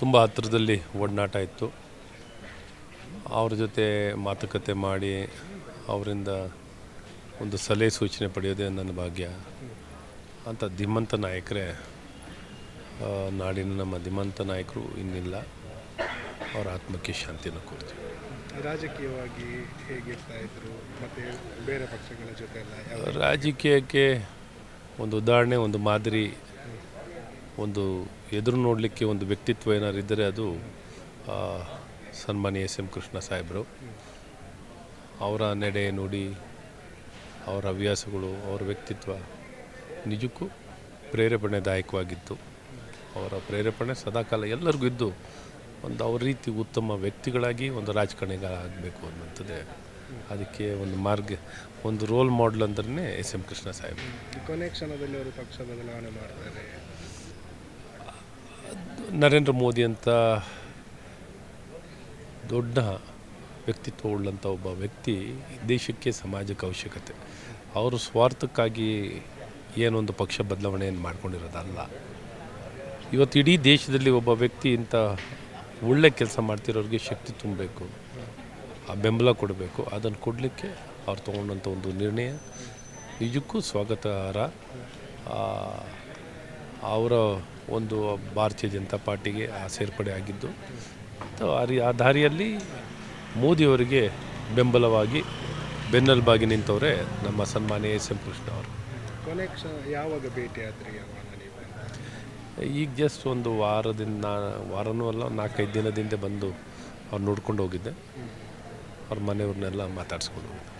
ತುಂಬ ಹತ್ತಿರದಲ್ಲಿ ಒಡನಾಟ ಇತ್ತು. ಅವ್ರ ಜೊತೆ ಮಾತುಕತೆ ಮಾಡಿ ಅವರಿಂದ ಒಂದು ಸಲಹೆ ಸೂಚನೆ ಪಡೆಯೋದೇ ನನ್ನ ಭಾಗ್ಯ. ಅಂತ ಧೀಮಂತ ನಾಯಕರೇ ನಾಡಿನ ನಮ್ಮ ಧೀಮಂತ ನಾಯಕರು ಇನ್ನಿಲ್ಲ. ಅವರ ಆತ್ಮಕ್ಕೆ ಶಾಂತಿಯನ್ನು ಕೊಡ್ತೀವಿ. ರಾಜಕೀಯವಾಗಿ ಹೇಗಿರ್ತಾ ಇದ್ರು? ಮತ್ತು ಬೇರೆ ಪಕ್ಷಗಳ ಜೊತೆ ರಾಜಕೀಯಕ್ಕೆ ಒಂದು ಉದಾಹರಣೆ ಒಂದು ಮಾದರಿ ಒಂದು ಎದುರು ನೋಡಲಿಕ್ಕೆ ಒಂದು ವ್ಯಕ್ತಿತ್ವ ಏನಾದ್ರು ಇದ್ದರೆ ಅದು ಸನ್ಮಾನ್ಯ ಎಸ್ ಎಂ ಕೃಷ್ಣ ಸಾಹೇಬರು. ಅವರ ನಡೆ ನುಡಿ, ಅವರ ಹವ್ಯಾಸಗಳು, ಅವರ ವ್ಯಕ್ತಿತ್ವ ನಿಜಕ್ಕೂ ಪ್ರೇರೇಪಣೆದಾಯಕವಾಗಿತ್ತು. ಅವರ ಪ್ರೇರೇಪಣೆ ಸದಾಕಾಲ ಎಲ್ಲರಿಗೂ ಇದ್ದು, ಒಂದು ಅವ್ರ ರೀತಿ ಉತ್ತಮ ವ್ಯಕ್ತಿಗಳಾಗಿ ಒಂದು ರಾಜಕಾರಣಿಗಳಾಗಬೇಕು ಅನ್ನೋಂಥದ್ದೇ ಅದಕ್ಕೆ ಒಂದು ಮಾರ್ಗ, ಒಂದು ರೋಲ್ ಮಾಡೆಲ್ ಅಂದ್ರೆ ಎಸ್ ಎಂ ಕೃಷ್ಣ ಸಾಹೇಬ್ ಕೊನೆ ಕ್ಷಣದಲ್ಲಿ ಅವರು ಪಕ್ಷ ಬದಲಾವಣೆ ಮಾಡ್ತಾರೆ. ನರೇಂದ್ರ ಮೋದಿ ಅಂತ ದೊಡ್ಡ ವ್ಯಕ್ತಿತ್ವ ಉಳ್ಳಂಥ ಒಬ್ಬ ವ್ಯಕ್ತಿ ದೇಶಕ್ಕೆ ಸಮಾಜಕ್ಕೆ ಅವಶ್ಯಕತೆ. ಅವರು ಸ್ವಾರ್ಥಕ್ಕಾಗಿ ಏನೊಂದು ಪಕ್ಷ ಬದಲಾವಣೆಯನ್ನು ಮಾಡ್ಕೊಂಡಿರೋದಲ್ಲ. ಇವತ್ತು ಇಡೀ ದೇಶದಲ್ಲಿ ಒಬ್ಬ ವ್ಯಕ್ತಿ ಇಂಥ ಒಳ್ಳೆ ಕೆಲಸ ಮಾಡ್ತಿರೋರಿಗೆ ಶಕ್ತಿ ತುಂಬಬೇಕು, ಆ ಬೆಂಬಲ ಕೊಡಬೇಕು, ಅದನ್ನು ಕೊಡಲಿಕ್ಕೆ ಅವ್ರು ತೊಗೊಂಡಂಥ ಒಂದು ನಿರ್ಣಯ. ನಿಜಕ್ಕೂ ಸ್ವಾಗತಾರ್ಹ. ಅವರ ಒಂದು ಭಾರತೀಯ ಜನತಾ ಪಾರ್ಟಿಗೆ ಆ ಸೇರ್ಪಡೆ ಆಗಿದ್ದು ಮತ್ತು ಆ ರೀ- ಆ ದಾರಿಯಲ್ಲಿ ಮೋದಿಯವರಿಗೆ ಬೆಂಬಲವಾಗಿ ಬೆನ್ನೆಲುಬಾಗಿ ನಿಂತವರೇ ನಮ್ಮ ಸನ್ಮಾನ್ಯ ಎಸ್ ಎಂ ಕೃಷ್ಣ ಅವರು. ಕೊನೆ ಯಾವಾಗ ಭೇಟಿ ಆದ್ರಿ ಈಗ ಜಸ್ಟ್ ಒಂದು ವಾರದಿಂದ ವಾರನೂ ಅಲ್ಲ ನಾಲ್ಕೈದು ದಿನದಿಂದ ಬಂದು ಅವ್ರು ನೋಡ್ಕೊಂಡು ಹೋಗಿದ್ದೆ. ಅವ್ರ ಮನೆಯವ್ರನ್ನೆಲ್ಲ ಮಾತಾಡಿಸ್ಕೊಂಡು ಹೋಗಿದ್ದೆ.